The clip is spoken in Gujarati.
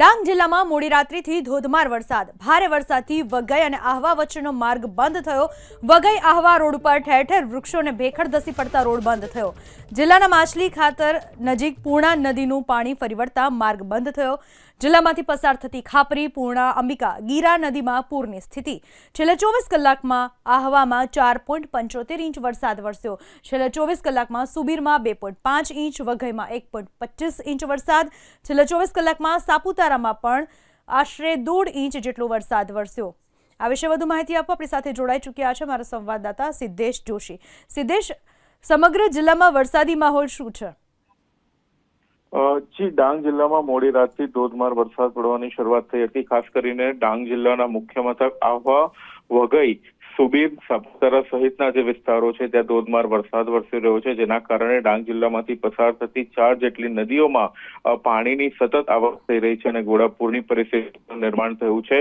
ડાંગ જિલ્લામાં મોડી રાત્રિથી ધોધમાર વરસાદ. ભારે વરસાદથી વઘઈ અને આહવા વચ્ચેનો માર્ગ બંધ થયો. વઘઈ આહવા રોડ ઉપર ઠેર ઠેર વૃક્ષોને ભેખડ ધસી પડતા રોડ બંધ થયો. જિલ્લાના માછલી ખાતર નજીક પૂર્ણા નદીનું પાણી ફરી વળતા માર્ગ બંધ થયો. જિલ્લામાંથી પસાર થતી ખાપરી, પૂર્ણા, અંબિકા, ગીરા નદીમાં પૂરની સ્થિતિ. છેલ્લા ચોવીસ કલાકમાં આહવામાં ચાર પોઈન્ટ પંચોતેર ઇંચ વરસાદ વરસ્યો. છેલ્લા ચોવીસ કલાકમાં સુબીરમાં બે પોઈન્ટ પાંચ ઇંચ, વઘઈમાં એક પોઈન્ટ પચીસ ઇંચ વરસાદ. છેલ્લા ચોવીસ કલાકમાં સાપુતારામાં પણ આશરે દોઢ ઇંચ જેટલો વરસાદ વરસ્યો. આ વિશે વધુ માહિતી આપવા આપણી સાથે જોડાઈ ચૂક્યા છે મારા સંવાદદાતા સિદ્ધેશ જોશી. સિદ્ધેશ, સમગ્ર જિલ્લામાં વરસાદી માહોલ શું છે? જી, ડાંગ જિલ્લામાં મોડી રાતથી ધોધમાર વરસાદ પડવાની શરૂઆત થઈ હતી. ખાસ કરીને ડાંગ જિલ્લાના મુખ્ય મથક આહવા, વઘઈ સુબીર સાપુતારા સહિતના જે વિસ્તારો છે, ત્યાં ધોધમાર વરસાદ વરસી રહ્યો છે, જેના કારણે ડાંગ જિલ્લામાંથી પસાર થતી ચાર જેટલી નદીઓમાં પાણીની સતત આવક થઈ રહી છે અને ઘોડાપૂરની પરિસ્થિતિનું નિર્માણ થયું છે.